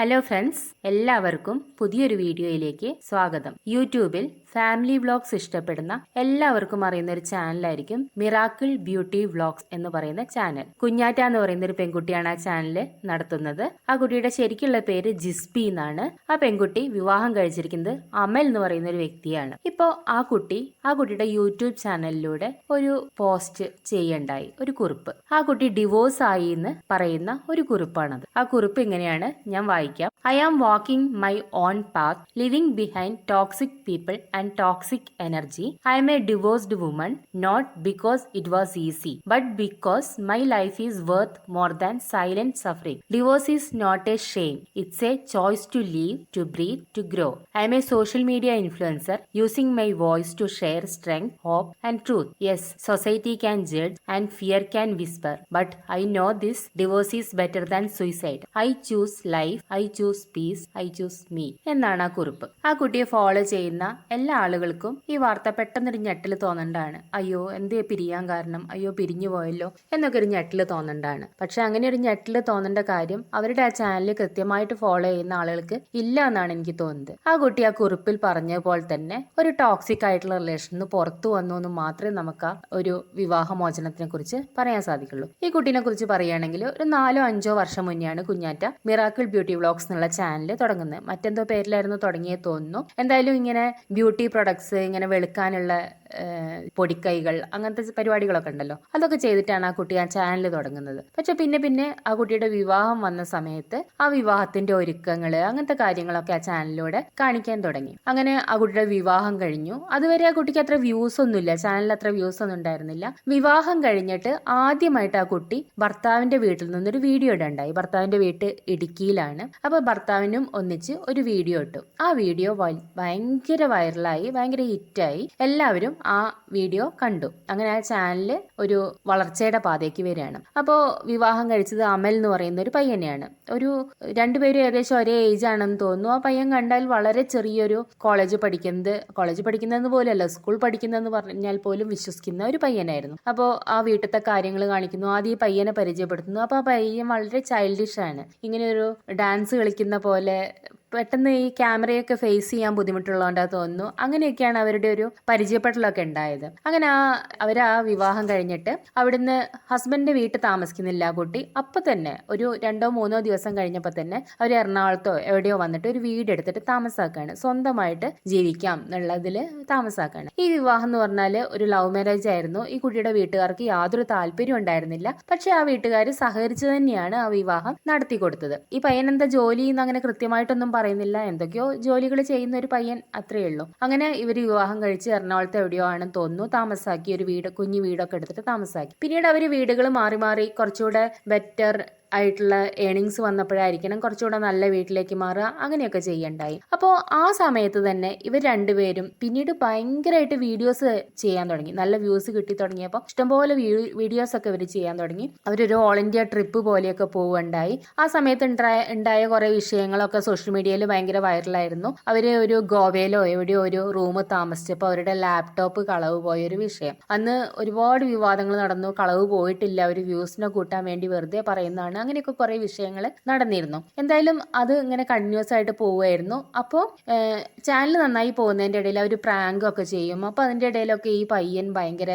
Hello friends എല്ലാവർക്കും പുതിയൊരു വീഡിയോയിലേക്ക് സ്വാഗതം. യൂട്യൂബിൽ ഫാമിലി വ്ളോഗ്സ് ഇഷ്ടപ്പെടുന്ന എല്ലാവർക്കും അറിയുന്ന ഒരു ചാനലായിരിക്കും മിറാക്കിൾ ബ്യൂട്ടി വ്ളോഗ്സ് എന്ന് പറയുന്ന ചാനൽ. കുഞ്ഞാറ്റ എന്ന് പറയുന്ന ഒരു പെൺകുട്ടിയാണ് ആ ചാനൽ നടത്തുന്നത്. ആ കുട്ടിയുടെ ശരിക്കുള്ള പേര് ജിസ്ബി എന്നാണ്. ആ പെൺകുട്ടി വിവാഹം കഴിച്ചിരിക്കുന്നത് അമൽ എന്ന് പറയുന്ന ഒരു വ്യക്തിയാണ്. ഇപ്പോ ആ കുട്ടി ആ കുട്ടിയുടെ യൂട്യൂബ് ചാനലിലൂടെ ഒരു പോസ്റ്റ് ചെയ്യണ്ടായി ഒരു കുറിപ്പ്. ആ കുട്ടി ഡിവോഴ്സ് ആയി എന്ന് പറയുന്ന ഒരു കുറിപ്പാണത്. ആ കുറിപ്പ് ഇങ്ങനെയാണ് ഞാൻ വായിക്കാം I am walking my own path leaving behind toxic people and toxic energy I'm a divorced woman not because it was easy but because my life is worth more than silent suffering divorce is not a shame it's a choice to leave to breathe to grow I'm a social media influencer using my voice to share strength hope and truth yes society can judge and fear can whisper but I know this divorce is better than suicide I choose life I choose peace I choose me എന്നാണ് ആ കുറിപ്പ്. ആ കുട്ടിയെ follow ചെയ്യുന്ന എല്ലാ ആളുകൾക്കും ഈ വാർത്ത പെട്ടെന്നൊരു ഞെട്ടൽ തോന്നണ്ടാണ്. അയ്യോ എന്തേ പിരിയാൻ കാരണം? അയ്യോ പിരിഞ്ഞു പോയല്ലോ എന്നൊക്കെ ഒരു ഞെട്ടൽ തോന്നണ്ടാണ്. പക്ഷെ അങ്ങനെ ഒരു ഞെട്ടൽ തോന്നേണ്ട കാര്യം അവരുടെ ആ ചാനൽ കൃത്യമായിട്ട് ഫോളോ ചെയ്യുന്ന ആളുകൾക്ക് ഇല്ല എന്നാണ് എനിക്ക് തോന്നുന്നത്. ആ കുട്ടി ആ കുറിപ്പിൽ പറഞ്ഞ പോലെ തന്നെ ഒരു ടോക്സിക് ആയിട്ടുള്ള റിലേഷനിൽ പുറത്തു വന്നു എന്ന് മാത്രമേ നമുക്ക് ആ ഒരു വിവാഹമോചനത്തിനെ കുറിച്ച് പറയാൻ സാധിക്കുള്ളൂ. ഈ കുട്ടീനെ കുറിച്ച് പറയുകയാണെങ്കിൽ ഒരു നാലോ അഞ്ചോ വർഷം മുന്നെയാണ് കുഞ്ഞാറ്റ മിറാക്കിൾ ബ്യൂട്ടി വ്ളോഗ്സ് എന്നുള്ള ചാനൽ തുടങ്ങുന്നത് മറ്റെന്തോ പേരിലായിരുന്നു തുടങ്ങിയത് തോന്നുന്നു. എന്തായാലും ഇങ്ങനെ ബ്യൂട്ടി പ്രൊഡക്ട്സ് ഇങ്ങനെ വെളുക്കാനുള്ള പൊടിക്കൈകൾ അങ്ങനത്തെ പരിപാടികളൊക്കെ ഉണ്ടല്ലോ. അതൊക്കെ ചെയ്തിട്ടാണ് ആ കുട്ടി ആ ചാനൽ തുടങ്ങുന്നത്. പക്ഷെ പിന്നെ പിന്നെ ആ കുട്ടിയുടെ വിവാഹം വന്ന സമയത്ത് ആ വിവാഹത്തിന്റെ ഒരുക്കങ്ങൾ അങ്ങനത്തെ കാര്യങ്ങളൊക്കെ ആ ചാനലിലൂടെ കാണിക്കാൻ തുടങ്ങി. അങ്ങനെ ആ കുട്ടിയുടെ വിവാഹം കഴിഞ്ഞു. അതുവരെ ആ കുട്ടിക്ക് അത്ര വ്യൂസ് ഒന്നുമില്ല. ചാനലിൽ അത്ര വ്യൂസ് ഒന്നും ഉണ്ടായിരുന്നില്ല. വിവാഹം കഴിഞ്ഞിട്ട് ആദ്യമായിട്ട് ആ കുട്ടി ഭർത്താവിന്റെ വീട്ടിൽ നിന്നൊരു വീഡിയോ ഇടണ്ടായി. ഭർത്താവിന്റെ വീട്ട് ഇടുക്കിയിലാണ്. അപ്പൊ ഭർത്താവിനും ഒന്നിച്ച് ഒരു വീഡിയോ ഇട്ടു. ആ വീഡിയോ ഭയങ്കര വൈറലായി ഭയങ്കര ഹിറ്റായി എല്ലാവരും ആ വീഡിയോ കണ്ടു. അങ്ങനെ ആ ചാനൽ ഒരു വളർച്ചയുടെ പാതയ്ക്ക് വരികയാണ്. അപ്പോൾ വിവാഹം കഴിച്ചത് അമൽ എന്ന് പറയുന്ന ഒരു പയ്യനെയാണ്. ഒരു രണ്ടുപേരും ഏകദേശം ഒരേ ഏജ് ആണെന്ന് തോന്നുന്നു. ആ പയ്യൻ കണ്ടാൽ വളരെ ചെറിയൊരു കോളേജ് പഠിക്കുന്നത് കോളേജ് പഠിക്കുന്നതെന്ന് പോലെയല്ല സ്കൂൾ പഠിക്കുന്നതെന്ന് പറഞ്ഞാൽ പോലും വിശ്വസിക്കുന്ന ഒരു പയ്യനായിരുന്നു. അപ്പോൾ ആ വീട്ടിലത്തെ കാര്യങ്ങൾ കാണിക്കുന്നു. ആദ്യം ഈ പയ്യനെ പരിചയപ്പെടുത്തുന്നു. അപ്പോൾ ആ പയ്യൻ വളരെ ചൈൽഡിഷ് ആണ്. ഇങ്ങനെ ഒരു ഡാൻസ് കളിക്കുന്ന പോലെ പെട്ടെന്ന് ഈ ക്യാമറയൊക്കെ ഫേസ് ചെയ്യാൻ ബുദ്ധിമുട്ടുള്ളതുകൊണ്ടാ തോന്നുന്നു. അങ്ങനെയൊക്കെയാണ് അവരുടെ ഒരു പരിചയപ്പെടലൊക്കെ ഉണ്ടായത്. അങ്ങനെ ആ അവർ ആ വിവാഹം കഴിഞ്ഞിട്ട് അവിടുന്ന് ഹസ്ബൻഡിന്റെ വീട്ടിൽ താമസിക്കുന്നില്ല കുട്ടി. അപ്പൊ തന്നെ ഒരു രണ്ടോ മൂന്നോ ദിവസം കഴിഞ്ഞപ്പോൾ തന്നെ അവർ എറണാകുളത്തോ എവിടെയോ വന്നിട്ട് ഒരു വീട് എടുത്തിട്ട് താമസാക്കാണ്. സ്വന്തമായിട്ട് ജീവിക്കാം എന്നുള്ളതിൽ താമസാക്കാണ്. ഈ വിവാഹം എന്ന് പറഞ്ഞാൽ ഒരു ലവ് മാരേജ് ആയിരുന്നു. ഈ കുട്ടിയുടെ വീട്ടുകാർക്ക് യാതൊരു താല്പര്യം ഉണ്ടായിരുന്നില്ല. പക്ഷെ ആ വീട്ടുകാർ സഹകരിച്ചു തന്നെയാണ് ആ വിവാഹം നടത്തി കൊടുത്തത് ഈ പയ്യനെന്താ ജോലി എന്ന് അങ്ങനെ കൃത്യമായിട്ടൊന്നും പറയുന്നില്ല. എന്തൊക്കെയോ ജോലികൾ ചെയ്യുന്ന ഒരു പയ്യൻ അത്രയേ ഉള്ളൂ. അങ്ങനെ ഇവർ വിവാഹം കഴിച്ച് എറണാകുളത്ത് എവിടെയോ ആണെന്ന് തോന്നുന്നു. താമസാക്കി ഒരു വീട് കുഞ്ഞു വീടൊക്കെ എടുത്തിട്ട് താമസാക്കി. പിന്നീട് അവർ വീടുകൾ മാറി മാറി കുറച്ചുകൂടെ ബെറ്റർ ആയിട്ടുള്ള ഏണിങ്സ് വന്നപ്പോഴായിരിക്കണം കുറച്ചുകൂടെ നല്ല വീട്ടിലേക്ക് മാറുക അങ്ങനെയൊക്കെ ചെയ്യണ്ടായി. അപ്പോൾ ആ സമയത്ത് തന്നെ ഇവർ രണ്ടുപേരും പിന്നീട് ഭയങ്കരമായിട്ട് വീഡിയോസ് ചെയ്യാൻ തുടങ്ങി. നല്ല വ്യൂസ് കിട്ടി തുടങ്ങിയപ്പോൾ ഇഷ്ടംപോലെ വീഡിയോസ് ഒക്കെ ഇവർ ചെയ്യാൻ തുടങ്ങി. അവരൊരു ഓൾ ഇന്ത്യ ട്രിപ്പ് പോലെയൊക്കെ പോവുകയുണ്ടായി. ആ സമയത്ത് ഉണ്ടായ കുറേ വിഷയങ്ങളൊക്കെ സോഷ്യൽ മീഡിയയിൽ ഭയങ്കര വൈറലായിരുന്നു അവർ ഒരു ഗോവയിലോ എവിടെയോ ഒരു റൂം താമസിച്ചപ്പോൾ അവരുടെ ലാപ്ടോപ്പ് കളവ് പോയ ഒരു വിഷയം. അന്ന് ഒരുപാട് വിവാദങ്ങൾ നടന്നു. കളവ് പോയിട്ടില്ല. ഒരു വ്യൂസിനെ കൂട്ടാൻ വേണ്ടി വെറുതെ പറയുന്നതാണ് അങ്ങനെയൊക്കെ കുറേ വിഷയങ്ങൾ നടന്നിരുന്നു. എന്തായാലും അത് ഇങ്ങനെ കണ്ടിന്യൂസ് ആയിട്ട് പോവുമായിരുന്നു അപ്പോൾ ചാനൽ നന്നായി പോകുന്നതിന്റെ ഇടയിൽ അവർ പ്രാങ്കൊക്കെ ചെയ്യും. അപ്പോൾ അതിന്റെ ഇടയിലൊക്കെ ഈ പയ്യൻ ഭയങ്കര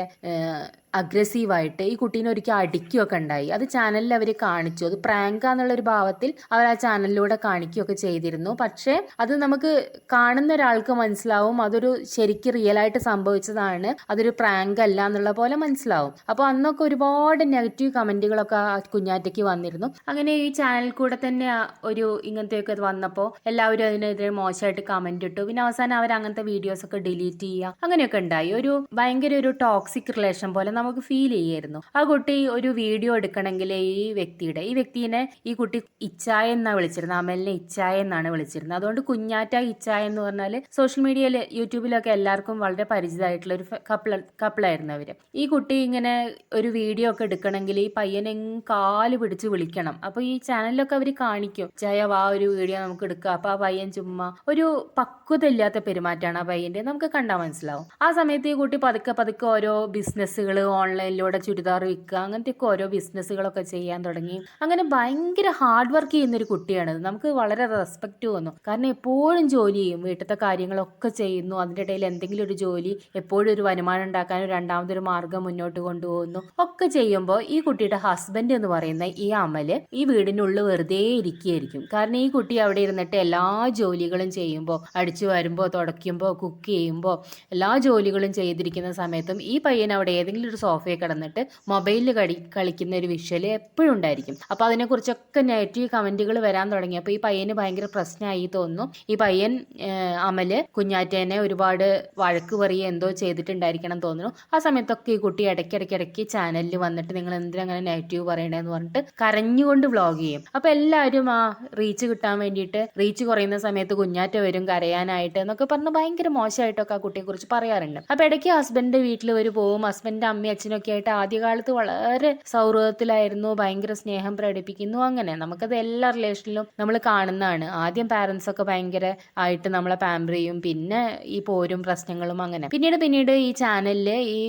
അഗ്രസീവായിട്ട് ഈ കുട്ടീനെ ഒരിക്കൽ അടിക്കുകയൊക്കെ ഉണ്ടായി. അത് ചാനലിൽ അവർ കാണിച്ചു. അത് പ്രാങ്ക് എന്നുള്ള ഒരു ഭാവത്തിൽ അവർ ആ ചാനലിലൂടെ കാണിക്കുകയൊക്കെ ചെയ്തിരുന്നു. പക്ഷേ അത് നമുക്ക് കാണുന്ന ഒരാൾക്ക് മനസ്സിലാവും. അതൊരു ശരിക്കും റിയൽ ആയിട്ട് സംഭവിച്ചതാണ്. അതൊരു പ്രാങ്ക് അല്ല എന്നുള്ള പോലെ മനസ്സിലാവും. അപ്പോൾ അന്നൊക്കെ ഒരുപാട് നെഗറ്റീവ് കമന്റുകളൊക്കെ ആ കുഞ്ഞാറ്റയ്ക്ക് വന്നിരുന്നു. അങ്ങനെ ഈ ചാനൽ കൂടെ തന്നെ ഒരു ഇങ്ങനത്തെയൊക്കെ വന്നപ്പോൾ എല്ലാവരും അതിനെതിരെ മോശമായിട്ട് കമന്റ് ഇട്ടു. പിന്നെ അവസാനം അവർ അങ്ങനത്തെ വീഡിയോസ് ഒക്കെ ഡിലീറ്റ് ചെയ്യുക അങ്ങനെയൊക്കെ ഉണ്ടായി. ഒരു ഭയങ്കര ഒരു ടോക്സിക് റിലേഷൻ പോലെ നമുക്ക് ഫീൽ ചെയ്യായിരുന്നു. ആ കുട്ടി ഒരു വീഡിയോ എടുക്കണമെങ്കിൽ ഈ വ്യക്തിയുടെ ഈ വ്യക്തിനെ ഈ കുട്ടി ഇച്ചായ എന്നാണ് വിളിച്ചിരുന്നത്? അമലിനെ ഇച്ചായ എന്നാണ് വിളിച്ചിരുന്നത്. അതുകൊണ്ട് കുഞ്ഞാറ്റ ഇച്ചായ എന്ന് പറഞ്ഞാൽ സോഷ്യൽ മീഡിയയിൽ യൂട്യൂബിലൊക്കെ എല്ലാവർക്കും വളരെ പരിചിതമായിട്ടുള്ള ഒരു കപ്പിൾ കപ്പിളായിരുന്നു അവർ ഈ കുട്ടി ഇങ്ങനെ ഒരു വീഡിയോ ഒക്കെ എടുക്കണമെങ്കിൽ ഈ പയ്യനെ കാൽ പിടിച്ച് വിളിക്കണം. അപ്പൊ ഈ ചാനലിലൊക്കെ അവർ കാണിക്കും. ചായ വാ ഒരു വീഡിയോ നമുക്ക് എടുക്കുക അപ്പൊ ആ പയ്യൻ ചുമ്മാ ഒരു പക്വത ഇല്ലാത്ത പെരുമാറ്റമാണ് ആ പയ്യന്റെ നമുക്ക് കണ്ടാൽ മനസ്സിലാവും. ആ സമയത്ത് ഈ കുട്ടി പതുക്കെ പതുക്കെ ഓരോ ബിസിനസ്സുകൾ ഓൺലൈനിലൂടെ ചുരിദാർ വിൽക്കുക അങ്ങനത്തെയൊക്കെ ഓരോ ബിസിനസ്സുകളൊക്കെ ചെയ്യാൻ തുടങ്ങി. അങ്ങനെ ഭയങ്കര ഹാർഡ് വർക്ക് ചെയ്യുന്ന ഒരു കുട്ടിയാണ് നമുക്ക് വളരെ റെസ്പെക്റ്റ് തോന്നും. കാരണം എപ്പോഴും ജോലി ചെയ്യും. വീട്ടിലത്തെ കാര്യങ്ങളൊക്കെ ചെയ്യുന്നു. അതിന്റെ ഇടയിൽ എന്തെങ്കിലും ഒരു ജോലി എപ്പോഴും ഒരു വരുമാനം ഉണ്ടാക്കാൻ രണ്ടാമതൊരു മാർഗം മുന്നോട്ട് കൊണ്ടുപോകുന്നു. ഒക്കെ ചെയ്യുമ്പോൾ ഈ കുട്ടിയുടെ ഹസ്ബൻഡ് എന്ന് പറയുന്ന ഈ അമൽ ഈ വീടിനുള്ളിൽ വെറുതെ ഇരിക്കുകയായിരിക്കും. കാരണം ഈ കുട്ടി അവിടെ ഇരുന്നിട്ട് എല്ലാ ജോലികളും ചെയ്യുമ്പോൾ അടിച്ചു വരുമ്പോൾ തുടയ്ക്കുമ്പോൾ കുക്ക് ചെയ്യുമ്പോൾ എല്ലാ ജോലികളും ചെയ്തിരിക്കുന്ന സമയത്തും ഈ പയ്യൻ അവിടെ ഏതെങ്കിലും ഒരു സോഫയിൽ കിടന്നിട്ട് മൊബൈലിൽ കളി കളിക്കുന്ന ഒരു വിഷ്വൽ എപ്പോഴും ഉണ്ടായിരിക്കും. അപ്പോൾ അതിനെക്കുറിച്ചൊക്കെ നെഗറ്റീവ് കമന്റുകൾ വരാൻ തുടങ്ങി. തുടങ്ങിയപ്പോൾ ഈ പയ്യന് ഭയങ്കര പ്രശ്നമായി തോന്നുന്നു. ഈ പയ്യൻ അമൽ കുഞ്ഞാറ്റേനെ ഒരുപാട് വഴക്ക് പറയുക എന്തോ ചെയ്തിട്ടുണ്ടായിരിക്കണം തോന്നുന്നു. ആ സമയത്തൊക്കെ ഈ കുട്ടി ഇടയ്ക്കിടയ്ക്ക് ഇടയ്ക്ക് ചാനലിൽ വന്നിട്ട് നിങ്ങൾ എന്തിനങ്ങനെ നെഗറ്റീവ് പറയണേന്ന് പറഞ്ഞിട്ട് കരഞ്ഞുകൊണ്ട് വ്ളോഗ് ചെയ്യും. അപ്പോൾ എല്ലാവരും ആ റീച്ച് കിട്ടാൻ വേണ്ടിയിട്ട് റീച്ച് കുറയുന്ന സമയത്ത് കുഞ്ഞാറ്റ വരും കരയാനായിട്ട് എന്നൊക്കെ പറഞ്ഞ് ഭയങ്കര മോശമായിട്ടൊക്കെ ആ കുട്ടിയെക്കുറിച്ച് പറയാറുണ്ട്. അപ്പോൾ ഇടയ്ക്ക് ഹസ്ബൻഡിന്റെ വീട്ടിൽ ഒരു പോവും. ഹസ്ബൻഡിന്റെ അമ്മയും അച്ഛനൊക്കെ ആയിട്ട് ആദ്യകാലത്ത് വളരെ സൗഹൃദത്തിലായിരുന്നു ഭയങ്കര സ്നേഹം പ്രകടിപ്പിക്കുന്നു. അങ്ങനെ നമുക്കത് എല്ലാ റിലേഷനിലും നമ്മൾ കാണുന്നതാണ്. ആദ്യം പാരന്റ്സ് ഒക്കെ ഭയങ്കര ആയിട്ട് നമ്മളെ പാമ്പറിയും പിന്നെ ഈ പോരും പ്രശ്നങ്ങളും അങ്ങനെ. പിന്നീട് പിന്നീട് ഈ ചാനലിൽ ഈ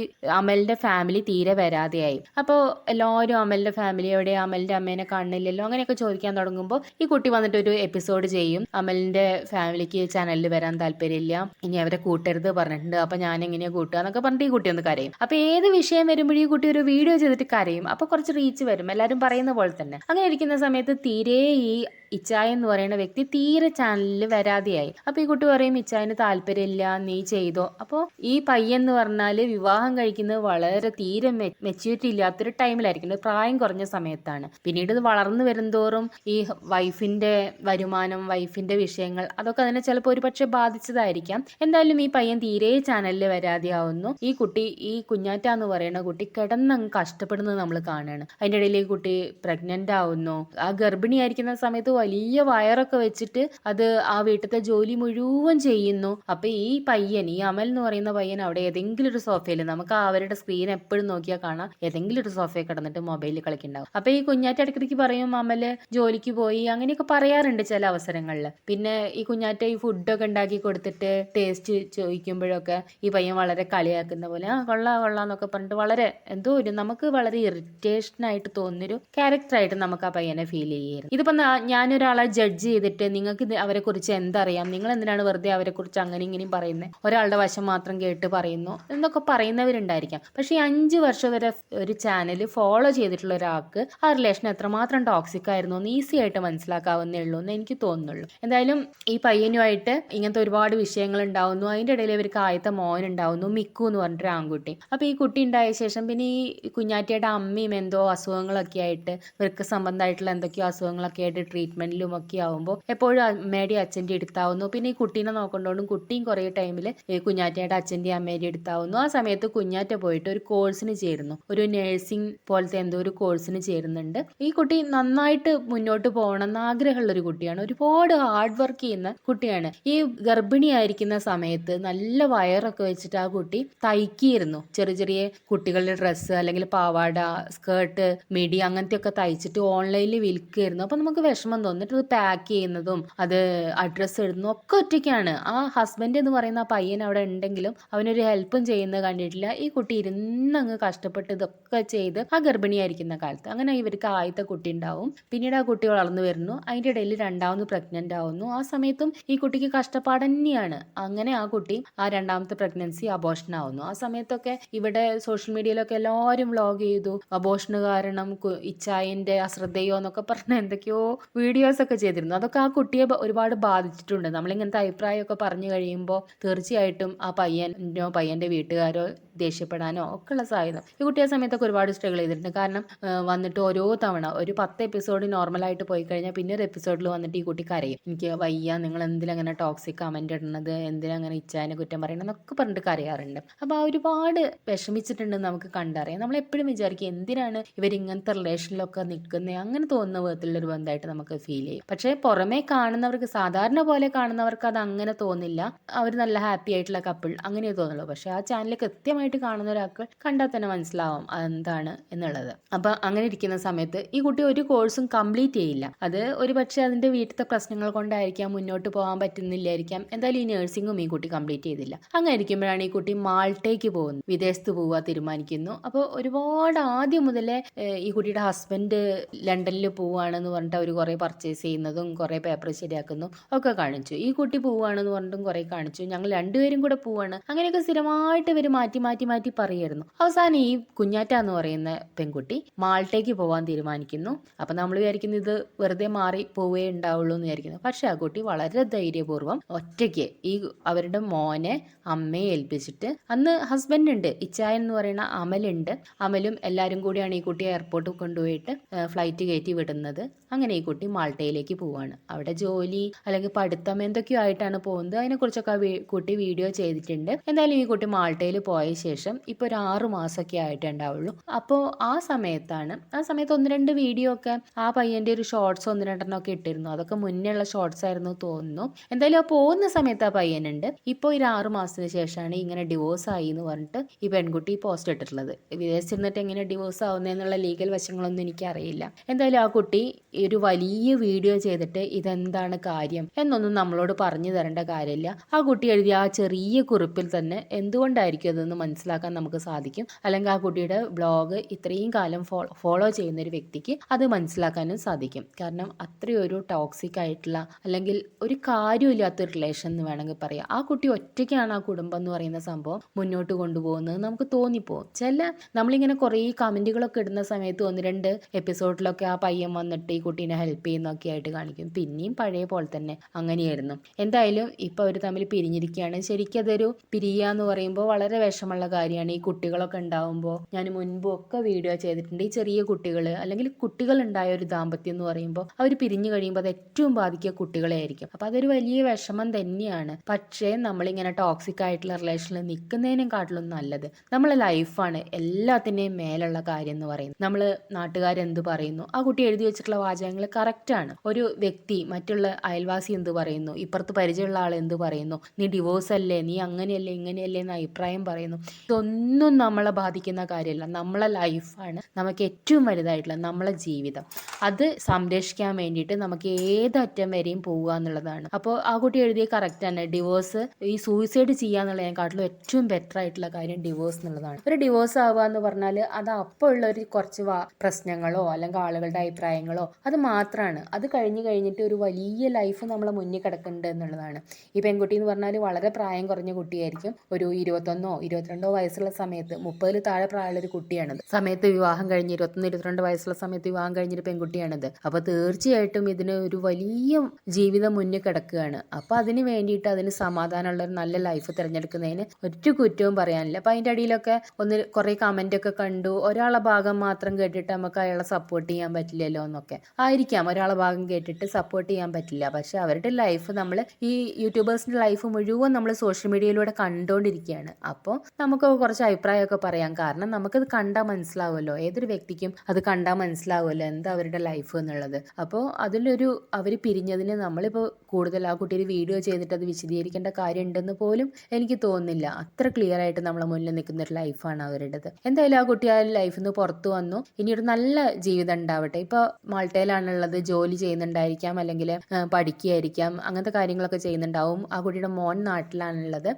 അമലിന്റെ ഫാമിലി തീരെ വരാതെയായി. അപ്പോൾ എല്ലാവരും അമലിന്റെ ഫാമിലി എവിടെ? അമലിന്റെ അമ്മേനെ കാണുന്നില്ലല്ലോ? അങ്ങനെയൊക്കെ ചോദിക്കാൻ തുടങ്ങുമ്പോൾ ഈ കുട്ടി വന്നിട്ട് ഒരു എപ്പിസോഡ് ചെയ്യും. അമലിന്റെ ഫാമിലിക്ക് ചാനലിൽ വരാൻ താല്പര്യമില്ല. ഇനി അവരെ കൂട്ടരുത് പറഞ്ഞിട്ടുണ്ട്. അപ്പൊ ഞാൻ എങ്ങനെയാ കൂട്ടുക എന്നൊക്കെ പറഞ്ഞിട്ട് ഈ കുട്ടി ഒന്ന് കരയും. അപ്പൊ ഏത് വിഷയം വരുമ്പോഴേ കുട്ടി ഒരു വീഡിയോ ചെയ്തിട്ട് കരയും. അപ്പൊ കുറച്ച് റീച്ച് വരും. എല്ലാവരും പറയുന്ന പോലെ തന്നെ. അങ്ങനെ ഇരിക്കുന്ന സമയത്ത് തീരെ ഈ ഇച്ചായ എന്ന് പറയുന്ന വ്യക്തി തീരെ ചാനലിൽ വരാതെയായി. അപ്പൊ ഈ കുട്ടി പറയും ഇച്ചായന് താല്പര്യമില്ല നീ ചെയ്തോ. അപ്പോൾ ഈ പയ്യൻ എന്ന് പറഞ്ഞാൽ വിവാഹം കഴിക്കുന്നത് വളരെ തീരെ മെച്യൂരിറ്റി ഇല്ലാത്തൊരു ടൈമിലായിരിക്കും പ്രായം കുറഞ്ഞ സമയത്താണ്. പിന്നീട് ഇത് വളർന്നു വരുന്തോറും ഈ വൈഫിന്റെ വരുമാനം വൈഫിന്റെ വിഷയങ്ങൾ അതൊക്കെ അതിനെ ചിലപ്പോൾ ഒരു പക്ഷെ ബാധിച്ചതായിരിക്കാം. എന്തായാലും ഈ പയ്യൻ തീരെ ചാനലിൽ വരാതെയാവുന്നു. ഈ കുട്ടി ഈ കുഞ്ഞാറ്റ എന്ന് പറയുന്ന കുട്ടി കിടന്നങ്ങ് കഷ്ടപ്പെടുന്നത് നമ്മൾ കാണുകയാണ്. അതിന്റെ ഇടയിൽ ഈ കുട്ടി പ്രഗ്നന്റ് ആവുന്നു. ആ ഗർഭിണിയായിരിക്കുന്ന സമയത്ത് വലിയ വയറൊക്കെ വെച്ചിട്ട് അത് ആ വീട്ടിലത്തെ ജോലി മുഴുവൻ ചെയ്യുന്നു. അപ്പൊ ഈ പയ്യൻ ഈ അമൽ എന്ന് പറയുന്ന പയ്യൻ അവിടെ ഏതെങ്കിലും ഒരു സോഫയിൽ നമുക്ക് അവരുടെ സ്ക്രീൻ എപ്പോഴും നോക്കിയാൽ കാണാം. ഏതെങ്കിലും ഒരു സോഫയിൽ കിടന്നിട്ട് മൊബൈലിൽ കളിക്കുന്നുണ്ടാവും. അപ്പൊ ഈ കുഞ്ഞാറ്റ ഇടയ്ക്കിടയ്ക്ക് പറയും അമൽ ജോലിക്ക് പോയി. അങ്ങനെയൊക്കെ പറയാറുണ്ട് ചില അവസരങ്ങളിൽ പിന്നെ ഈ കുഞ്ഞാറ്റ ഈ ഫുഡൊക്കെ ഉണ്ടാക്കി കൊടുത്തിട്ട് ടേസ്റ്റ് ചോദിക്കുമ്പോഴൊക്കെ ഈ പയ്യൻ വളരെ കളിയാക്കുന്ന പോലെ ആ കൊള്ളാ എന്നൊക്കെ പറഞ്ഞിട്ട് വളരെ എന്തോ ഒരു നമുക്ക് വളരെ ഇറിറ്റേഷൻ ആയിട്ട് തോന്നുന്നൊരു ക്യാരക്ടറായിട്ട് നമുക്ക് ആ പയ്യനെ ഫീൽ ചെയ്യായിരുന്നു ഇതിപ്പോ നാ- ഞാനൊരാളെ ജഡ്ജ് ചെയ്തിട്ട് നിങ്ങൾക്ക് അവരെ കുറിച്ച് എന്തറിയാം? നിങ്ങൾ എന്തിനാണ് വെറുതെ അവരെ കുറിച്ച് അങ്ങനെ ഇങ്ങനെയും പറയുന്നത് ഒരാളുടെ വശം മാത്രം കേട്ട് പറയുന്നു എന്നൊക്കെ പറയുന്നവരുണ്ടായിരിക്കാം. പക്ഷെ ഈ അഞ്ച് വർഷം വരെ ഒരു ചാനൽ ഫോളോ ചെയ്തിട്ടുള്ള ഒരാൾക്ക് ആ റിലേഷൻ എത്രമാത്രം ടോക്സിക് ആയിരുന്നു എന്ന് ഈസി ആയിട്ട് മനസ്സിലാക്കാവുന്നേ ഉള്ളൂ എന്ന് എനിക്ക് തോന്നുന്നുള്ളൂ. എന്തായാലും ഈ പയ്യനുമായിട്ട് ഇങ്ങനത്തെ ഒരുപാട് വിഷയങ്ങൾ ഉണ്ടാവുന്നു. അതിന്റെ ഇടയിൽ ഇവർക്ക് ആദ്യത്തെ മോൻ ഉണ്ടാവുന്നു മിക്കു എന്ന് പറഞ്ഞിട്ട് ആൺകുട്ടി. അപ്പൊ ഈ കുട്ടി ഉണ്ടായ ശേഷം പിന്നെ ഈ കുഞ്ഞാറ്റിയുടെ അമ്മയും എന്തോ അസുഖങ്ങളൊക്കെ ആയിട്ട് വൃക്ക സംബന്ധമായിട്ടുള്ള എന്തൊക്കെയോ അസുഖങ്ങളൊക്കെ ആയിട്ട് ട്രീറ്റ്മെന്റിലും ഒക്കെ ആവുമ്പോൾ എപ്പോഴും അമ്മയുടെ അച്ഛന്റെ എടുത്താവുന്നു പിന്നെ ഈ കുട്ടീനെ നോക്കണ്ടോണ്ടും കുട്ടിയും കുറേ ടൈമിൽ കുഞ്ഞാറ്റയുടെ അച്ഛന്റെ അമ്മയുടെ എടുത്താവുന്നു ആ സമയത്ത് കുഞ്ഞാറ്റ പോയിട്ട് ഒരു കോഴ്സിന് ചേരുന്നു. ഒരു നഴ്സിംഗ് പോലത്തെ എന്തോ ഒരു കോഴ്സിന് ചേരുന്നുണ്ട്. ഈ കുട്ടി നന്നായിട്ട് മുന്നോട്ട് പോകണം എന്ന് ആഗ്രഹമുള്ള ഒരു കുട്ടിയാണ്. ഒരുപാട് ഹാർഡ് വർക്ക് ചെയ്യുന്ന കുട്ടിയാണ്. ഈ ഗർഭിണിയായിരിക്കുന്ന സമയത്ത് നല്ല വയറൊക്കെ വെച്ചിട്ട് ആ കുട്ടി തയ്ക്കിയിരുന്നു. ചെറിയ ചെറിയ കുട്ടികളുടെ ഡ്രസ്സ് അല്ലെങ്കിൽ പാവാട സ്കേർട്ട് മിടി അങ്ങനത്തെ ഒക്കെ തയ്ച്ചിട്ട് ഓൺലൈനിൽ വിൽക്കുകയായിരുന്നു. അപ്പൊ നമുക്ക് വിഷമം തോന്നിട്ട് എന്നിട്ട് പാക്ക് ചെയ്യുന്നതും അത് അഡ്രസ്സ് ഇടുന്നതും ഒക്കെ ഒറ്റയ്ക്കാണ്. ആ ഹസ്ബൻഡ് എന്ന് പറയുന്ന ആ പയ്യൻ അവിടെ ഉണ്ടെങ്കിലും അവനൊരു ഹെൽപ്പും ചെയ്യുന്നത് കണ്ടിട്ടില്ല. ഈ കുട്ടി ഇരുന്നങ്ങ് കഷ്ടപ്പെട്ട് ഇതൊക്കെ ചെയ്ത് ആ ഗർഭിണിയായിരിക്കുന്ന കാലത്ത് അങ്ങനെ ഇവർക്ക് ആദ്യത്തെ കുട്ടി ഉണ്ടാവും. പിന്നീട് ആ കുട്ടി വളർന്നു വരുന്നു. അതിന്റെ ഇടയിൽ രണ്ടാമത് പ്രഗ്നന്റ് ആവുന്നു. ആ സമയത്തും ഈ കുട്ടിക്ക് കഷ്ടപ്പാട് തന്നെയാണ്. അങ്ങനെ ആ കുട്ടി ആ രണ്ടാമത്തെ പ്രഗ്നൻസി അബോഷൻ ആവുന്നു. ആ സമയത്തൊക്കെ ഇവിടെ സോഷ്യൽ മീഡിയയിലൊക്കെ എല്ലാവരും വ്ളോഗ് ചെയ്തു. അബോഷന് കാരണം ഇച്ചായന്റെ അശ്രദ്ധയോ എന്നൊക്കെ പറഞ്ഞ എന്തൊക്കെയോ വീഡിയോസ് ഒക്കെ ചെയ്തിരുന്നു. അതൊക്കെ ആ കുട്ടിയെ ഒരുപാട് ബാധിച്ചിട്ടുണ്ട്. നമ്മളിങ്ങനത്തെ അഭിപ്രായമൊക്കെ പറഞ്ഞു കഴിയുമ്പോൾ തീർച്ചയായിട്ടും ആ പയ്യനോ പയ്യന്റെ വീട്ടുകാരോ ദേഷ്യപ്പെടാനോ ഒക്കെ ഉള്ള സാധ്യത. ഈ കുട്ടി ആ സമയത്തൊക്കെ ഒരുപാട് സ്ട്രഗിൾ ചെയ്തിട്ടുണ്ട്. കാരണം വന്നിട്ട് ഓരോ തവണ ഒരു പത്ത് എപ്പിസോഡ് നോർമലായിട്ട് പോയി കഴിഞ്ഞാൽ പിന്നെ ഒരു എപ്പിസോഡിൽ വന്നിട്ട് ഈ കുട്ടി കരയും. എനിക്ക് വയ്യ നിങ്ങൾ എന്തിനങ്ങനെ ടോക്സിക് കമന്റ് ഇടുന്നത് എന്തിനങ്ങനെ ഇച്ചാനെ കുറ്റം പറയണം എന്നൊക്കെ പറഞ്ഞിട്ട് കരയാറുണ്ട്. അപ്പോൾ ആ ഒരുപാട് വിഷമിച്ചിട്ടുണ്ടെന്ന് നമുക്ക് കണ്ടറിയാം. നമ്മൾ എപ്പോഴും വിചാരിക്കും എന്തിനാണ് ഇവരിങ്ങനത്തെ റിലേഷനിലൊക്കെ നിൽക്കുന്നത് അങ്ങനെ തോന്നുന്ന വിധത്തിലുള്ള ഒരു ബന്ധമായിട്ട് നമുക്ക് ഫീൽ ചെയ്യും. പക്ഷേ പുറമേ കാണുന്നവർക്ക് സാധാരണ പോലെ കാണുന്നവർക്ക് അത് അങ്ങനെ തോന്നില്ല. അവർ നല്ല ഹാപ്പി ആയിട്ടുള്ള കപ്പിൾ അങ്ങനെ തോന്നുള്ളൂ. പക്ഷേ ആ ചാനൽ കൃത്യമായിട്ട് കാണുന്ന ഒരാൾക്ക് കണ്ടാൽ തന്നെ മനസ്സിലാവും അതെന്താണ് എന്നുള്ളത്. അപ്പൊ അങ്ങനെ ഇരിക്കുന്ന സമയത്ത് ഈ കുട്ടി ഒരു കോഴ്സും കംപ്ലീറ്റ് ചെയ്യില്ല. അത് ഒരു പക്ഷേ അതിന്റെ വീട്ടിലത്തെ പ്രശ്നങ്ങൾ കൊണ്ടായിരിക്കാം മുന്നോട്ട് പോകാൻ പറ്റുന്നില്ലായിരിക്കാം. എന്തായാലും ഈ നഴ്സിംഗും ഈ കുട്ടി കംപ്ലീറ്റ് ചെയ്തില്ല. അങ്ങനെ ഇരിക്കുമ്പോഴാണ് ഈ കുട്ടി മാൾട്ടേക്ക് പോകുന്നത്. വിദേശത്ത് പോവുക തീരുമാനിക്കുന്നു. അപ്പോൾ ഒരുപാട് ആദ്യം മുതലേ ഈ കുട്ടിയുടെ ഹസ്ബൻഡ് ലണ്ടനിൽ പോവുകയാണെന്ന് പറഞ്ഞിട്ട് അവർ കുറേ പർച്ചേസ് ചെയ്യുന്നതും കുറേ പേപ്പർ ശരിയാക്കുന്നതും ഒക്കെ കാണിച്ചു. ഈ കുട്ടി പോവുകയാണെന്ന് പറഞ്ഞിട്ടും കുറേ കാണിച്ചു. ഞങ്ങൾ രണ്ടുപേരും കൂടെ പോവാണ് അങ്ങനെയൊക്കെ സ്ഥിരമായിട്ട് ഇവർ മാറ്റി മാറ്റി മാറ്റി പറയായിരുന്നു അവസാനം ഈ കുഞ്ഞാറ്റ എന്ന് പറയുന്ന പെൺകുട്ടി മാൾട്ടേക്ക് പോകാൻ തീരുമാനിക്കുന്നു. അപ്പം നമ്മൾ വിചാരിക്കുന്നു ഇത് വെറുതെ മാറി പോവേ ഉണ്ടാവുള്ളൂ എന്ന് വിചാരിക്കുന്നു. പക്ഷെ ആ കുട്ടി വളരെ ധൈര്യപൂർവം ഒറ്റയ്ക്ക് ഈ അവരുടെ മോനെ അമ്മയെ ഏൽപ്പിച്ചിട്ട് അന്ന് ഹസ്ബൻഡ് ഉണ്ട്. ഇച്ചായൻ എന്ന് പറയുന്ന അമലുണ്ട് അമലും എല്ലാവരും കൂടിയാണ് ഈ കുട്ടിയെ എയർപോർട്ടിൽ കൊണ്ടുപോയിട്ട് ഫ്ലൈറ്റ് കയറ്റി വിടുന്നത്. അങ്ങനെ ഈ കുട്ടി മാൾട്ടയിലേക്ക് പോവാണ്. അവിടെ ജോലി അല്ലെങ്കിൽ പഠിത്തം എന്തൊക്കെയോ ആയിട്ടാണ് പോകുന്നത്. അതിനെക്കുറിച്ചൊക്കെ ആ കുട്ടി വീഡിയോ ചെയ്തിട്ടുണ്ട്. എന്തായാലും ഈ കുട്ടി മാൾട്ടയിൽ പോയ ശേഷം ഇപ്പോൾ ഒരു ആറു മാസമൊക്കെ ആയിട്ടുണ്ടാവുള്ളൂ അപ്പോൾ ആ സമയത്താണ് ആ സമയത്ത് ഒന്ന് രണ്ട് വീഡിയോ ഒക്കെ ആ പയ്യന്റെ ഒരു ഷോർട്സ് ഒന്ന് രണ്ടെണ്ണം ഒക്കെ ഇട്ടിരുന്നു. അതൊക്കെ മുന്നേ ഉള്ള ഷോർട്സ് ആയിരുന്നു തോന്നുന്നു. എന്തായാലും ആ പോകുന്ന സമയത്ത് ആ പയ്യനുണ്ട്. ഇപ്പോൾ ഒരു ആറു മാസത്തിന് ശേഷമാണ് ഇങ്ങനെ ഡിവോഴ്സ് ആയി എന്ന് പറഞ്ഞിട്ട് ഈ പെൺകുട്ടി പോസ്റ്റ് ഇട്ടിട്ടുള്ളത്. വിദേശത്തിരുന്നിട്ട് എങ്ങനെ ഡിവോഴ്സ് ആവുന്നതെന്നുള്ള ലീഗൽ വശങ്ങളൊന്നും എനിക്കറിയില്ല. എന്തായാലും ആ കുട്ടി ഒരു വലിയ വീഡിയോ ചെയ്തിട്ട് ഇതെന്താണ് കാര്യം എന്നൊന്നും നമ്മളോട് പറഞ്ഞു തരേണ്ട കാര്യമില്ല. ആ കുട്ടി എഴുതിയ ആ ചെറിയ കുറിപ്പിൽ തന്നെ എന്തുകൊണ്ടായിരിക്കും അതെന്ന് മനസ്സിലാക്കാൻ നമുക്ക് സാധിക്കും. അല്ലെങ്കിൽ ആ കുട്ടിയുടെ ബ്ലോഗ് ഇത്രയും കാലം ഫോളോ ചെയ്യുന്ന ഒരു വ്യക്തിക്ക് അത് മനസ്സിലാക്കാനും സാധിക്കും. കാരണം അത്രയൊരു ടോക്സിക് ആയിട്ടുള്ള അല്ലെങ്കിൽ ഒരു കാര്യമില്ലാത്ത റിലേഷൻ എന്ന് വേണമെങ്കിൽ പറയാം. ആ കുട്ടി ഒറ്റയ്ക്കാണ് ആ കുടുംബം എന്ന് പറയുന്ന സംഭവം മുന്നോട്ട് കൊണ്ടുപോകുന്നത് നമുക്ക് തോന്നിപ്പോകും ചില നമ്മളിങ്ങനെ കുറേ കമന്റുകളൊക്കെ ഇടുന്ന സമയത്ത് ഒന്ന് രണ്ട് എപ്പിസോഡിലൊക്കെ ആ പയ്യൻ വന്നിട്ട് ഈ കുട്ടീനെ ഹെൽപ്പ് ചെയ്യുന്നൊക്കെ ആയിട്ട് കാണിക്കും. പിന്നെയും പഴയ പോലെ തന്നെ അങ്ങനെയായിരുന്നു. എന്തായാലും ഇപ്പോൾ അവർ തമ്മിൽ പിരിഞ്ഞിരിക്കുകയാണ്. ശരിക്കും അതൊരു പിരിയുക എന്ന് പറയുമ്പോൾ വളരെ വിഷമമുള്ള കാര്യമാണ്. ഈ കുട്ടികളൊക്കെ ഉണ്ടാവുമ്പോൾ ഞാൻ മുൻപും ഒക്കെ വീഡിയോ ചെയ്തിട്ടുണ്ട്. ഈ ചെറിയ കുട്ടികൾ അല്ലെങ്കിൽ കുട്ടികൾ ഉണ്ടായ ഒരു ദാമ്പത്യം എന്ന് പറയുമ്പോൾ അവർ പിരിഞ്ഞു കഴിയുമ്പോൾ അത് ഏറ്റവും ബാധിക്കുക കുട്ടികളെ ആയിരിക്കും. അപ്പോൾ അതൊരു വലിയ വിഷമം തന്നെയാണ്. പക്ഷേ നമ്മളിങ്ങനെ ടോക്സിക് ആയിട്ടുള്ള റിലേഷനിൽ നിൽക്കുന്നതിനും കാട്ടിലും നല്ലത് നമ്മളെ ലൈഫാണ് എല്ലാത്തിന്റെയും മേലുള്ള കാര്യം എന്ന് പറയുന്നത്. നമ്മൾ നാട്ടുകാരെന്ത് പറയുന്നു? ആ കുട്ടി എഴുതി വെച്ചിട്ടുള്ള വാചകങ്ങൾ കറക്റ്റാണ് ഒരു വ്യക്തി മറ്റുള്ള അയൽവാസി എന്ത് പറയുന്നു? ഇപ്പുറത്ത് പരിചയമുള്ള ആൾ എന്ത് പറയുന്നു? നീ ഡിവോഴ്സ് അല്ലേ? നീ അങ്ങനെയല്ലേ ഇങ്ങനെയല്ലേ എന്ന് അഭിപ്രായം പറയുന്നു. ഇതൊന്നും നമ്മളെ ബാധിക്കുന്ന കാര്യമല്ല. നമ്മളെ ലൈഫാണ് നമുക്ക് ഏറ്റവും വലുതായിട്ടുള്ള നമ്മളെ ജീവിതം. അത് സംരക്ഷിക്കാൻ വേണ്ടിയിട്ട് നമുക്ക് ഏതറ്റം വരെയും പോവുക എന്നുള്ളതാണ്. അപ്പോൾ ആ കുട്ടി എഴുതിയ കറക്റ്റ് തന്നെ ഡിവോഴ്സ് ഈ സൂയിസൈഡ് ചെയ്യാന്നുള്ളതിനെക്കാട്ടിലും ഏറ്റവും ബെറ്റർ ആയിട്ടുള്ള കാര്യം ഡിവോഴ്സ് എന്നുള്ളതാണ്. ഒരു ഡിവോഴ്സ് ആവുക എന്ന് പറഞ്ഞാൽ അത് അപ്പോൾ ഉള്ള ഒരു കുറച്ച് പ്രശ്നങ്ങളോ അല്ലെങ്കിൽ ആളുകളുടെ അഭിപ്രായങ്ങളോ അത് മാത്രമാണ് അത് കഴിഞ്ഞ് കഴിഞ്ഞിട്ട് ഒരു വലിയ ലൈഫ് നമ്മളെ മുന്നിൽ കിടക്കുന്നുണ്ട് എന്നുള്ളതാണ്. ഈ പെൺകുട്ടി എന്ന് പറഞ്ഞാൽ വളരെ പ്രായം കുറഞ്ഞ കുട്ടിയായിരിക്കും. ഒരു ഇരുപത്തൊന്നോ ഇരുപത്തിരണ്ടോ വയസ്സുള്ള സമയത്ത് മുപ്പതിൽ താഴെ പ്രായമുള്ള ഒരു കുട്ടിയാണത്. സമയത്ത് വിവാഹം കഴിഞ്ഞ് ഇരുപത്തൊന്ന് ഇരുപത്തിരണ്ട് വയസ്സുള്ള സമയത്ത് വിവാഹം കഴിഞ്ഞൊരു പെൺകുട്ടിയാണത്. അപ്പോൾ തീർച്ചയായിട്ടും ഇതിന് ഒരു വലിയ ജീവിതം മുന്നിൽ കിടക്കുകയാണ്. അപ്പോൾ അതിന് വേണ്ടിയിട്ട് അതിന് സമാധാനമുള്ള ഒരു നല്ല ലൈഫ് തിരഞ്ഞെടുക്കുന്നതിന് ഒറ്റ കുറ്റവും പറയാനില്ല. അപ്പോൾ അതിന്റെ അടിയിലൊക്കെ ഒന്ന് കുറേ കമന്റ് ഒക്കെ കണ്ടു. ഒരാളെ ഭാഗം മാത്രം കേട്ടിട്ട് നമുക്ക് അയാളെ സപ്പോർട്ട് ചെയ്യാൻ പറ്റില്ലല്ലോ എന്നൊക്കെ ആയിരിക്കാം. ഒരാളെ ഭാഗം കേട്ടിട്ട് സപ്പോർട്ട് ചെയ്യാൻ പറ്റില്ല. പക്ഷെ അവരുടെ ലൈഫ് നമ്മൾ ഈ യൂട്യൂബേഴ്സിന്റെ ലൈഫ് മുഴുവൻ നമ്മൾ സോഷ്യൽ മീഡിയയിലൂടെ കണ്ടുകൊണ്ടിരിക്കുകയാണ് അപ്പോൾ നമുക്ക് കുറച്ച് അഭിപ്രായമൊക്കെ പറയാം. കാരണം നമുക്കത് കണ്ടാൽ മനസ്സിലാവുമല്ലോ. ഏതൊരു വ്യക്തിക്കും അത് കണ്ടാൽ മനസ്സിലാവുമല്ലോ എന്താ അവരുടെ ലൈഫ് എന്നുള്ളത്. അപ്പോൾ അതിലൊരു അവർ പിരിഞ്ഞതിന് നമ്മളിപ്പോൾ കൂടുതൽ ആ കുട്ടി ഒരു വീഡിയോ ചെയ്തിട്ട് അത് വിശദീകരിക്കേണ്ട കാര്യം ഉണ്ടെന്ന് പോലും എനിക്ക് തോന്നുന്നില്ല. അത്ര ക്ലിയർ ആയിട്ട് നമ്മളെ മുന്നിൽ നിൽക്കുന്ന ഒരു ലൈഫാണ് അവരുടേത്. എന്തായാലും ആ കുട്ടി ആ ലൈഫിൽ നിന്ന് പുറത്തു വന്നു. ഇനി ഒരു നല്ല ജീവിതം ഉണ്ടാവട്ടെ. ഇപ്പോൾ മാൾട്ടയിലാണുള്ളത് ജോലി ചെയ്യുന്നുണ്ടായിരിക്കാം അല്ലെങ്കിൽ പഠിക്കുകയായിരിക്കാം അങ്ങനത്തെ കാര്യങ്ങളൊക്കെ ചെയ്യുന്നുണ്ടാവും. ആ കുട്ടിയുടെ മോൻ നാട്ടിലാണുള്ളത്.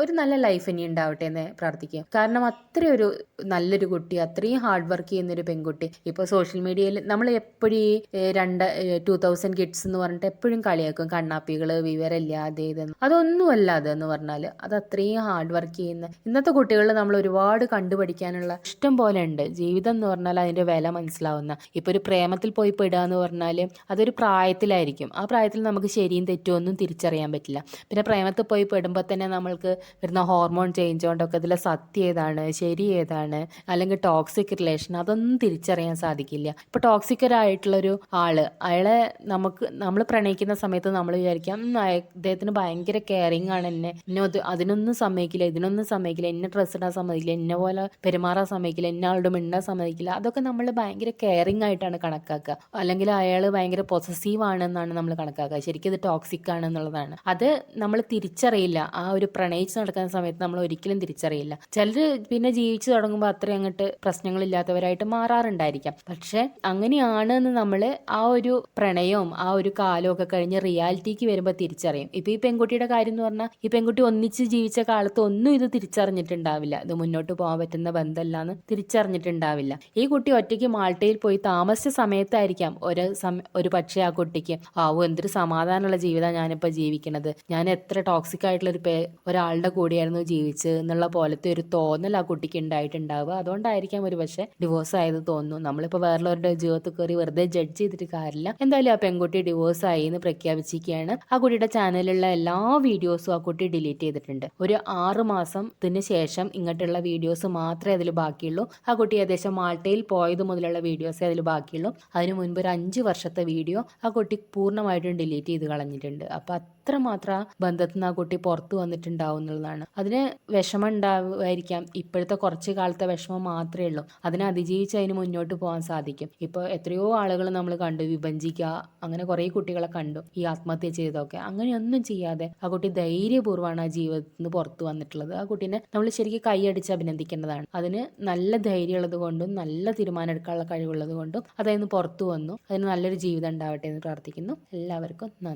ഒരു നല്ല ലൈഫ് ഇനി ഉണ്ടാവട്ടെ എന്ന് പ്രാർത്ഥിക്കുക. കാരണം അത്രയൊരു നല്ലൊരു കുട്ടി അത്രയും ഹാർഡ് വർക്ക് ചെയ്യുന്ന ഒരു പെൺകുട്ടി. ഇപ്പോൾ സോഷ്യൽ മീഡിയയിൽ നമ്മൾ എപ്പോഴും ഈ രണ്ട് ടു തൗസൻഡ് കിഡ്സ് എന്ന് പറഞ്ഞിട്ട് എപ്പോഴും കളിയാക്കും. കണ്ണാപ്പികൾ വിവരമില്ലാതെ ഇതെന്ന് അതൊന്നുമല്ല അതെന്ന് പറഞ്ഞാൽ. അത് അത്രയും ഹാർഡ് വർക്ക് ചെയ്യുന്ന. ഇന്നത്തെ കുട്ടികളിൽ നമ്മൾ ഒരുപാട് കണ്ടുപഠിക്കാനുള്ള ഇഷ്ടം പോലെ ഉണ്ട്. ജീവിതം എന്ന് പറഞ്ഞാൽ അതിന്റെ വില മനസ്സിലാവുന്ന. ഇപ്പൊ ഒരു പ്രേമത്തിൽ പോയി പെടുക എന്ന് പറഞ്ഞാൽ അതൊരു പ്രായത്തിലായിരിക്കും. ആ പ്രായത്തിൽ നമുക്ക് ശരിയും തെറ്റും ഒന്നും തിരിച്ചറിയാൻ പറ്റില്ല. പിന്നെ പ്രേമത്തിൽ പോയി പെടുമ്പോൾ തന്നെ നമ്മൾക്ക് വരുന്ന ഹോർമോൺ ചേഞ്ച് കൊണ്ടൊക്കെ ഇതിലെ സത്യം ഏതാണ് ശരി ഏതാണ് അല്ലെങ്കിൽ ടോക്സിക് റിലേഷൻ അതൊന്നും തിരിച്ചറിയാൻ സാധിക്കില്ല. ഇപ്പോൾ ടോക്സിക് ആൾ അയാളെ നമുക്ക് നമ്മൾ പ്രണയിക്കുന്ന സമയത്ത് നമ്മൾ വിചാരിക്കാം അദ്ദേഹത്തിന് ഭയങ്കര കെയറിങ് ആണ് എന്നെ. എന്നെ അതിനൊന്നും സമ്മതിക്കില്ല ഇതിനൊന്നും സമ്മതിക്കില്ല എന്നെ ഡ്രസ്സ് ഇടാൻ സമ്മതിക്കില്ല എന്നെ പോലെ പെരുമാറാൻ സമ്മതിക്കില്ല എന്നെ ആളുടെ മിണ്ടാൻ സമ്മതിക്കില്ല. അതൊക്കെ നമ്മൾ ഭയങ്കര കെയറിങ് ആയിട്ടാണ് കണക്കാക്കുക. അല്ലെങ്കിൽ അയാൾ ഭയങ്കര പൊസസീവ് ആണെന്നാണ് നമ്മൾ കണക്കാക്കുക. ശരിക്കും ഇത് ടോക്സിക് ആണ് എന്നുള്ളതാണ് അത് നമ്മൾ തിരിച്ചറിയില്ല. ആ ഒരു പ്രണയിച്ച് നടക്കുന്ന സമയത്ത് നമ്മൾ ഒരിക്കലും തിരിച്ചറിയില്ല. ചിലർ പിന്നെ ജീവിച്ചു തുടങ്ങുമ്പോൾ അത്രയും അങ്ങോട്ട് പ്രശ്നങ്ങളില്ലാത്തവരായിട്ട് മാറാറുണ്ടായിരിക്കാം. പക്ഷെ അങ്ങനെയാണ് എന്ന് നമ്മൾ ആ ഒരു പ്രണയവും ആ ഒരു കാലവും ഒക്കെ കഴിഞ്ഞ് റിയാലിറ്റിക്ക് വരുമ്പോൾ തിരിച്ചറിയും. ഇപ്പൊ ഈ പെൺകുട്ടിയുടെ കാര്യം എന്ന് പറഞ്ഞാൽ ഈ പെൺകുട്ടി ഒന്നിച്ച് ജീവിച്ച കാലത്ത് ഒന്നും ഇത് തിരിച്ചറിഞ്ഞിട്ടുണ്ടാവില്ല. ഇത് മുന്നോട്ട് പോകാൻ പറ്റുന്ന ബന്ധമല്ല എന്ന് തിരിച്ചറിഞ്ഞിട്ടുണ്ടാവില്ല. ഈ കുട്ടി ഒറ്റയ്ക്ക് മാൾട്ടയിൽ പോയി താമസിച്ച സമയത്തായിരിക്കാം ഒരു സമ ഒരു പക്ഷേ ആ കുട്ടിക്ക് ആവോ എന്തൊരു സമാധാനമുള്ള ജീവിതം ഞാനിപ്പോൾ ജീവിക്കണത് ഞാൻ എത്ര ടോക്സിക് ആയിട്ടുള്ള ഒരു പേ ഒരാളുടെ കൂടെയായിരുന്നു ജീവിച്ചത് എന്നുള്ള പോലത്തെ ഒരു തോന്നൽ ആ കുട്ടിക്ക് ഉണ്ടായിട്ടുണ്ടാവുക. അതുകൊണ്ടായിരിക്കാം ഒരു പക്ഷേ ഡിവോഴ്സ് ആയത് തോന്നുന്നു. നമ്മളിപ്പോൾ വേറുള്ളവരുടെ ജീവിതത്തിൽ കയറി വെറുതെ ജഡ്ജ് ചെയ്തിട്ട് കാര്യമില്ല. എന്തായാലും ആ പെൺകുട്ടി ഡിവോഴ്സ് ആയി എന്ന് പ്രഖ്യാപിച്ചിരിക്കുകയാണ്. ആ കുട്ടിയുടെ ചാനലിലുള്ള എല്ലാ വീഡിയോസും ആ കുട്ടി ഡിലീറ്റ് ചെയ്തിട്ടുണ്ട്. ഒരു ആറ് മാസത്തിന് ശേഷം ഇങ്ങോട്ടുള്ള വീഡിയോസ് മാത്രമേ അതിൽ ബാക്കിയുള്ളൂ. ആ കുട്ടി ഏകദേശം മാൾട്ടയിൽ പോയത് മുതലുള്ള വീഡിയോസേ അതിൽ ബാക്കിയുള്ളൂ. അതിന് മുൻപ് ഒരു അഞ്ച് വർഷത്തെ വീഡിയോ ആ കുട്ടി പൂർണമായിട്ടും ഡിലീറ്റ് ചെയ്ത് കളഞ്ഞിട്ടുണ്ട്. അപ്പം അത്രമാത്രം ആ ബന്ധത്തിൽ ആ കുട്ടി പുറത്തു വന്നിട്ടുണ്ടാവും എന്നുള്ളതാണ്. അതിന് വിഷമം ഉണ്ടാവുമായിരിക്കാം. ഇപ്പോഴത്തെ കുറച്ച് കാലത്തെ വിഷമം മാത്രമേ ഉള്ളൂ. അതിനെ അതിജീവിച്ച് അതിന് മുന്നോട്ട് പോകാൻ സാധിക്കും. ഇപ്പോൾ എത്രയോ ആളുകൾ നമ്മൾ കണ്ടു വിഭജിക്കുക അങ്ങനെ കുറേ കുട്ടികളെ കണ്ടു ഈ ആത്മഹത്യ ചെയ്തൊക്കെ അങ്ങനെയൊന്നും ചെയ്യാതെ ആ കുട്ടി ധൈര്യപൂർവമാണ് ആ ജീവിതത്തിൽ നിന്ന് പുറത്തു വന്നിട്ടുള്ളത്. ആ കുട്ടീനെ നമ്മൾ ശരിക്കും കൈയടിച്ച് അഭിനന്ദിക്കേണ്ടതാണ്. അതിന് നല്ല ധൈര്യമുള്ളത് കൊണ്ടും നല്ല തീരുമാനം എടുക്കാനുള്ള കഴിവുള്ളത് കൊണ്ടും അതായത് പുറത്തു വന്നു. അതിന് നല്ലൊരു ജീവിതം ഉണ്ടാവട്ടെ എന്ന് പ്രാർത്ഥിക്കുന്നു. എല്ലാവർക്കും നന്ദി.